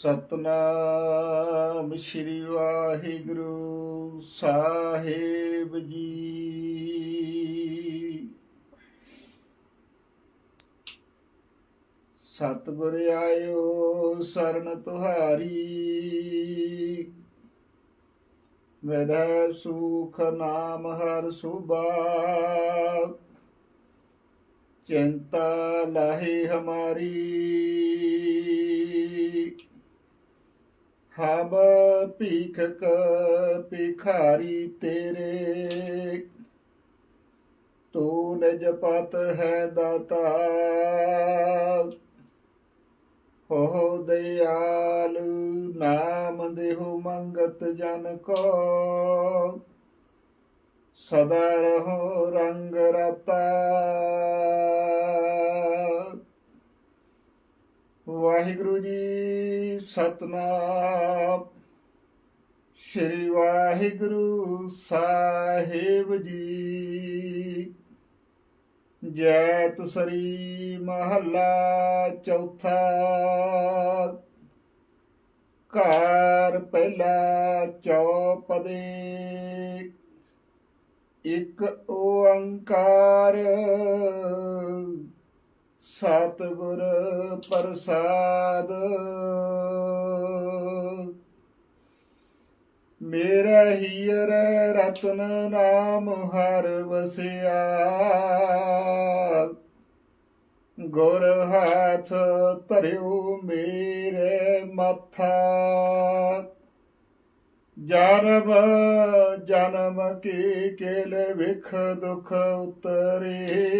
ਸਤਨਾਮ ਸ਼੍ਰੀ ਵਾਹਿਗੁਰੂ ਸਾਹਿਬ ਜੀ। ਸਤਿਗੁਰ ਆਇਓ ਸਰਨ ਤੁਹਾਰੀ। ਮੇਰਾ ਸੁਖ ਨਾਮ ਹਰ ਸੁਭਾ। ਚਿੰਤਾ ਲਾਹੇ ਹਮਾਰੀ। ਹਮ ਭੀਖਕ ਭਿਖਾਰੀ ਤੇਰੇ। ਤੂੰ ਨਿਜ ਪਤ ਹੈ ਦਾਤਾ। ਹੋ ਦਿਆਲ ਨਾਮ ਦੇਹੁ ਮੰਗਤ ਜਨ ਕੋ। ਸਦਾ ਰਹੋ ਰੰਗ ਰਤਾ ਵਾਹਿਗੁਰੂ ਜੀ ਸਤਨਾਮ। ਸ੍ਰੀ ਵਾਹਿਗੁਰੂ ਸਾਹਿਬ ਜੀ। ਜੈਤ ਸਰੀ ਮਹੱਲਾ ਚੌਥਾ। ਘਰ ਪਹਿਲਾ ਚੌਪਦੇ। ਇੱਕ ਓੰਕਾਰ। ਸਤਿਗੁਰ ਪ੍ਰਸਾਦ। ਮੇਰਾ ਹੀਰ ਰਤਨ ਨਾਮ ਹਰ ਵਸਿਆ। ਗੁਰ ਹੱਥ ਧਰਿਓ ਮੇਰੇ ਮੱਥਾ। ਜਨਮ ਜਨਮ ਕੀ ਕੇਲ ਵਿਖ ਦੁਖ ਉਤਰੇ।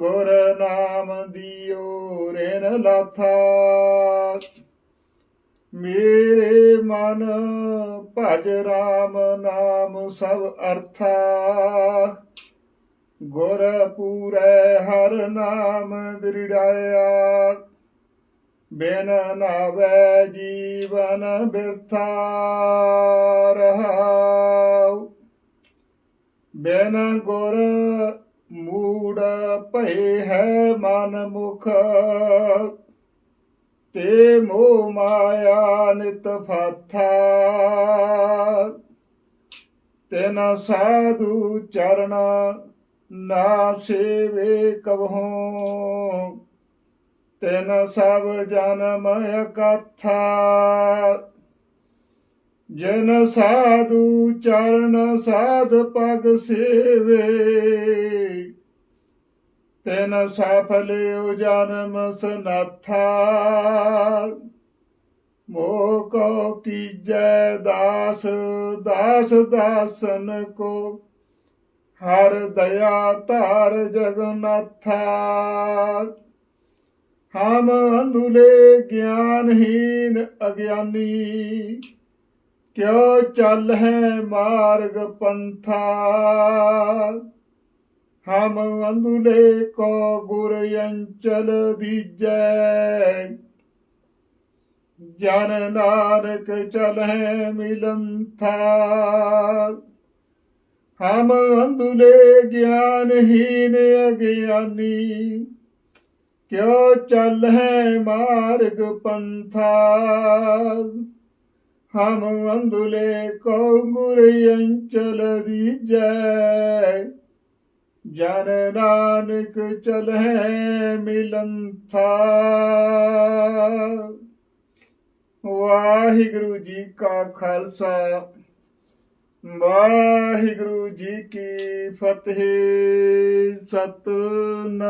ਗੁਰ ਨਾਮ ਦਿਓ, ਰੇਨ ਲਾਥਾ। ਮੇਰੇ ਮਨ ਭਜ ਰਾਮ ਨਾਮ ਸਭ ਅਰਥਾ। ਗੁਰ ਪੂਰੈ ਹਰ ਨਾਮ ਦ੍ਰਿੜਾਇਆ। ਬਿਨ ਨਾਵੇ ਜੀਵਨ ਬਿਰਥਾ ਰਹਾਉ। ਬਿਨ ਗੁਰ ਮੂੜ ਭਏ ਹੈ ਮਨ ਮੁਖ। ਤੇ ਮੋਹ ਮਾਇਆ ਨਿਤ ਫਾਥਾ। ਤੈਨ ਸਾਧੂ ਚਰਨ ਨਾ ਸੇਵੇ ਕਬਹੋ। ਤੈਨ ਸਭ ਜਨਮ ਕਥਾ ਜਨ ਸਾਧੂ ਚਰਨ ਸਾਧ ਪਗ ਸੇਵੇ। ਤੈਨ ਸਫਲਿਓ ਜਨਮ ਸਨਾਥਾ। ਮੋਹ ਕੋ ਕੀਜੈ ਦਾਸ ਦਾਸ ਦਾਸਨ ਕੋ। ਹਰ ਦਇਆ ਧਾਰ ਜਗਨਾਥਾ ਹਮ ਅੰਧੁਲੇ ਗਿਆਨਹੀਨ ਅਗਿਆਨੀ। ਕਿਉ ਚੱਲ ਹੈ ਮਾਰਗ ਪੰਥਾ? ਹਮ ਅੰਦੁਲੇ ਕੋ ਗੁਰ ਅੰਚਲ ਦੀਜੈ। ਜਨ ਨਾਨਕ ਚਲਹਿ ਮਿਲੰਥਾ। ਹਮ ਅੰਦੁਲੇ ਗਿਆਨਹੀਨ ਅਗਿਆਨੀ। ਕਿਉ ਚੱਲ ਹੈ ਮਾਰਗ ਪੰਥਾ? ਹਮ ਅੰਧੁਲੇ ਕੋ ਗੁਰ ਅੰਚਲ ਦੀਜੈ। ਜਨ ਨਾਨਕ ਚਲਹਿ ਮਿਲੰਥਾ। ਵਾਹਿਗੁਰੂ ਜੀ ਕਾ ਖਾਲਸਾ। ਵਾਹਿਗੁਰੂ ਜੀ ਕੀ ਫਤਿਹ। ਸਤਨਾਮ